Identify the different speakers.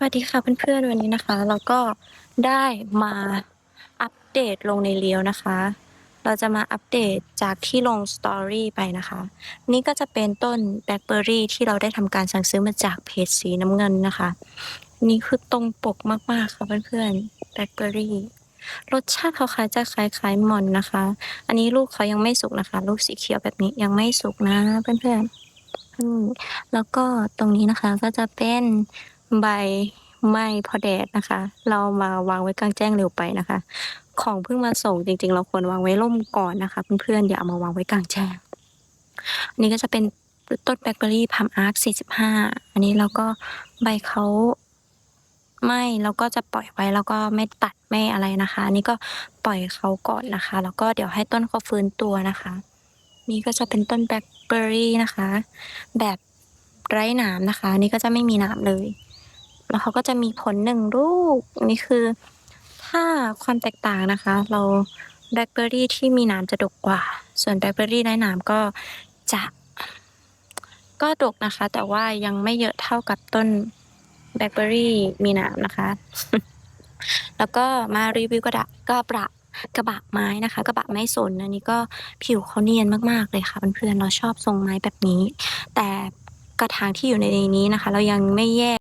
Speaker 1: สวัสดีค่ะเพื่อนๆวันนี้นะคะ เราก็ได้มาอัปเดตลงในเรียวนะคะ เราจะมาอัปเดตจากที่ลงสตอรี่ไปนะคะ นี่ก็จะเป็นต้นแบล็คเบอร์รี่ที่เราได้ทำการสั่งซื้อมาจากเพจสีน้ำเงินนะคะ นี่คือตรงปกมากๆค่ะเพื่อนๆแบล็คเบอร์รี่รสชาติเขาคล้ายจะคล้ายๆหมอนนะคะ อันนี้ลูกเขายังไม่สุกนะคะ ลูกสีเขียวแบบนี้ยังไม่สุกนะเพื่อนๆอืมแล้วก็ตรงนี้นะคะก็จะเป็น ใบไม้พอแดดนะคะ เรามาวางไว้กลางแจ้งเร็วไปนะคะ ของเพิ่งมาส่งจริง ๆ เราควรวางไว้ร่มก่อนนะคะ เพื่อนๆอย่าเอามาวางไว้กลางแจ้งอันนี้ก็จะเป็นต้นแบล็คเบอรี่พัมอาร์ค45 อันนี้เราก็ใบเขาไม่เราก็จะปล่อยไว้แล้วก็ไม่ตัดไม่อะไรนะคะ อันนี้ก็ปล่อยเขาก่อนนะคะ แล้วก็เดี๋ยวให้ต้นเขาฟื้นตัวนะคะ นี่ก็จะเป็นต้นแบล็คเบอรี่นะคะ แบบไร้หนามนะคะอันนี่ก็จะไม่มีหนามเลย แล้วเขาก็จะมีผลหนึ่งลูกนี่คือ ถ้าความแตกต่างนะคะ เราแบล็คเบอร์รี่ที่มีหนามจะดกกว่า ส่วนแบล็คเบอร์รี่ไร้หนามก็จะก็ดกนะคะ แต่ว่ายังไม่เยอะเท่ากับต้นแบล็คเบอร์รี่มีหนามนะคะ แล้วก็มารีวิวกระดาษกระบะกระบะไม้นะคะ กระบะไม้สนอันนี้ก็ผิวเขาเนียนมากๆเลยค่ะเพื่อนๆเราชอบทรงไม้แบบนี้ แต่กระถางที่อยู่ในนี้นะคะ เรายังไม่แยก